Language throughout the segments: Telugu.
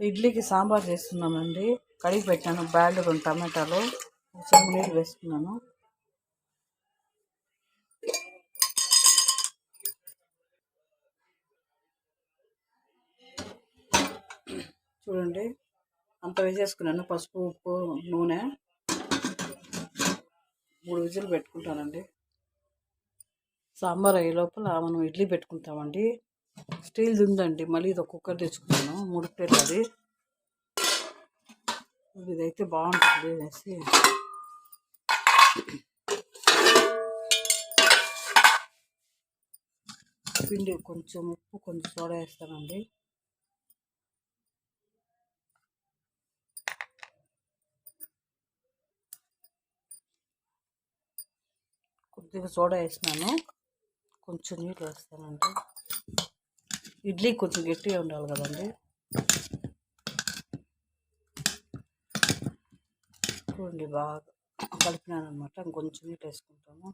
ఇడ్లీకి సాంబార్ చేస్తున్నామండి. కడిగి పెట్టాను. బ్యాడ్ రెండు టమాటాలు. చెంబు నీళ్ళు వేసుకున్నాను. చూడండి. అంత వేసేసుకున్నాను. పసుపు ఉప్పు నూనె. మూడు విజులు పెట్టుకుంటానండి. సాంబార్ అయ్యే లోపల మనం ఇడ్లీ పెట్టుకుంటామండి. స్టీల్ది ఉందండి. మళ్ళీ ఇది ఒక కుక్కర్ తెచ్చుకున్నాను. మూడు ప్లేట్లు అది ఇదైతే బాగుంటుంది అనేసి. పిండి కొంచెం ఉప్పు కొంచెం సోడా వేస్తానండి. కొద్దిగా సోడా వేసినాను. కొంచెం నీళ్ళు వేస్తానండి. ఇడ్లీ కొంచెం గట్టిగా ఉండాలి కదండి. చూడండి బాగా కలిపినాను అనమాట ఇంకొంచెం నీళ్ళు వేసుకుంటాము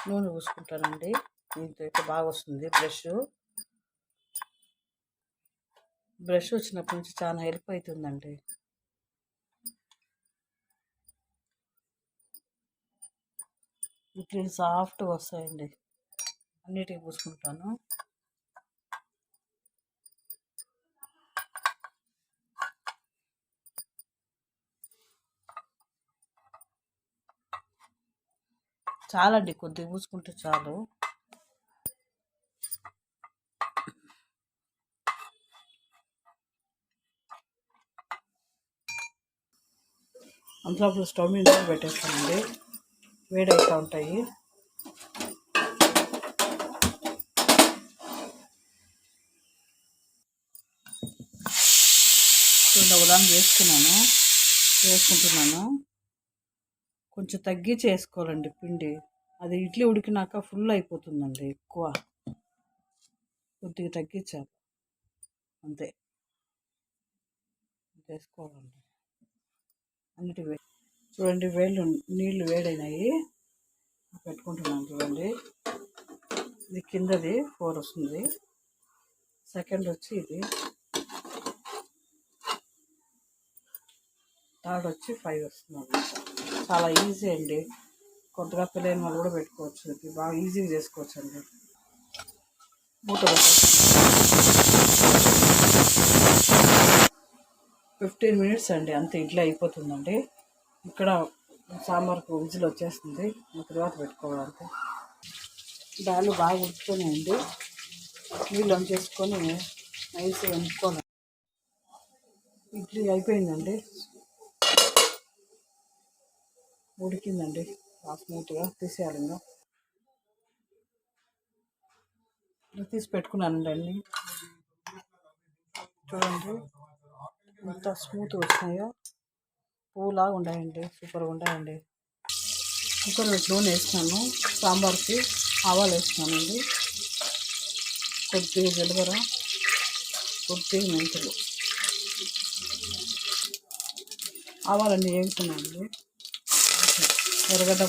నూనె పూసుకుంటానండి. దీంతో అయితే బాగా వస్తుంది బ్రష్. బ్రష్ వచ్చినప్పటి నుంచి చాలా హెల్ప్ అవుతుందండి ఇట్లా సాఫ్ట్గా వస్తాయండి. అన్నిటికీ పూసుకుంటాను. చాలండి కొద్దిగా పూసుకుంటే చాలు. అంతలోపల స్టవ్ మీద పెట్టేస్తానండి. వేడవుతూ ఉంటాయి. చూడండి ఉదాహరణ వేసుకున్నాను వేసుకుంటున్నాను కొంచెం తగ్గించి వేసుకోవాలండి పిండి. అది ఇడ్లీ ఉడికినాక ఫుల్ అయిపోతుందండి ఎక్కువ. కొద్దిగా తగ్గించాలి. అంతే. వేసుకోవాలండి అన్నిటి వే చూడండి వేళ్ళు నీళ్ళు వేడైనాయి. పెట్టుకుంటున్నాను చూడండి. ఇది కిందది ఫోర్ వస్తుంది. సెకండ్ వచ్చి ఇది. థర్డ్ వచ్చి ఫైవ్ వస్తుంది. చాలా ఈజీ అండి. కొత్తగా పెళ్ళైన వాళ్ళు కూడా పెట్టుకోవచ్చు ఇది. బాగా ఈజీగా చేసుకోవచ్చు అండి మూట ఫిఫ్టీన్ మినిట్స్ అండి. అంతే ఇడ్లీ అయిపోతుందండి. ఇక్కడ సాంబార్కు విజిల్ వచ్చేస్తుంది. తర్వాత పెట్టుకోవడానికి దాళ్ళు బాగా ఉడుకుతున్నాయండి నీళ్ళు చేసుకొని నైస్ వండుకోవాలి. ఇడ్లీ అయిపోయిందండి. ఉడికిందండి. స్మూత్గా తీసేయాలి ఇంకా తీసి పెట్టుకున్నానండి అన్ని. చూడండి ఎంత స్మూత్ వచ్చినాయో. పువ్వులాగా ఉన్నాయండి సూపర్గా ఉన్నాయండి. కుక్కర్ నూనె వేసినాను సాంబార్కి ఆవాలు వేసినానండి కొద్దిగా జీలకర్ర కొద్దిగా మెంతులు. ఆవాలన్నీ వేగుతున్నాయండి. ఎర్రగడ్డ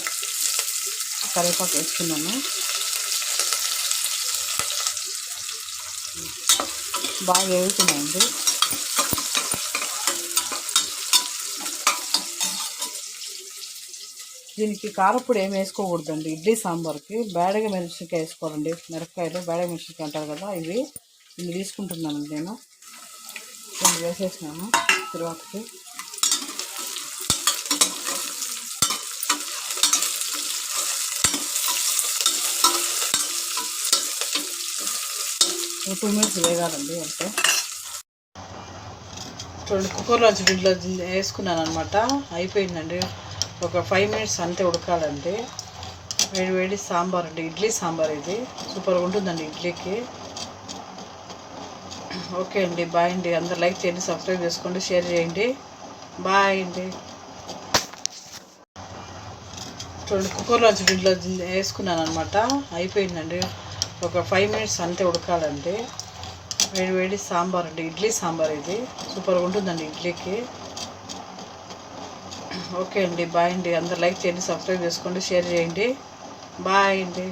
కరివేపాకు వేసుకున్నాను. బాగా వేగుతున్నాయండి దీనికి కారపొడి ఏమి వేసుకోకూడదండి. ఇడ్లీ సాంబార్కి బేడగ మిరపకాయ వేసుకోవాలండి. మిరపకాయలు బేడగ మిరపకాయ అంటారు కదా ఇవి ఇవి తీసుకుంటున్నాను నేను. రెండు వేసేసినాను. తర్వాతకి టూ మినిట్స్ వేగాలండి అంటే చూడండి కుక్కర్లో దీంట్లో వేసుకున్నాను అనమాట అయిపోయిందండి. ఒక ఫైవ్ మినిట్స్ అంతే ఉడకాలండి. వేడి వేడి సాంబార్ అండి ఇడ్లీ సాంబార్ ఇది. సూపర్గా ఉంటుందండి ఇడ్లీకి. ఓకే అండి బాయ్ అండి. అందరు లైక్ చేయండి సబ్స్క్రైబ్ చేసుకోండి షేర్ చేయండి. బాయ్ అండి. చూడండి కుక్కర్లో బిడ్డలో వేసుకున్నాను అనమాట అయిపోయిందండి. ఒక ఫైవ్ మినిట్స్ అంతే ఉడకాలండి వేడి వేడి సాంబార్ అండి ఇడ్లీ సాంబార్ ఇది. సూపర్గా ఉంటుందండి ఇడ్లీకి. ఓకే అండి బాయ్ అండి. అందరు లైక్ చేయండి సబ్స్క్రైబ్ చేసుకోండి షేర్ చేయండి. బాయ్ అండి.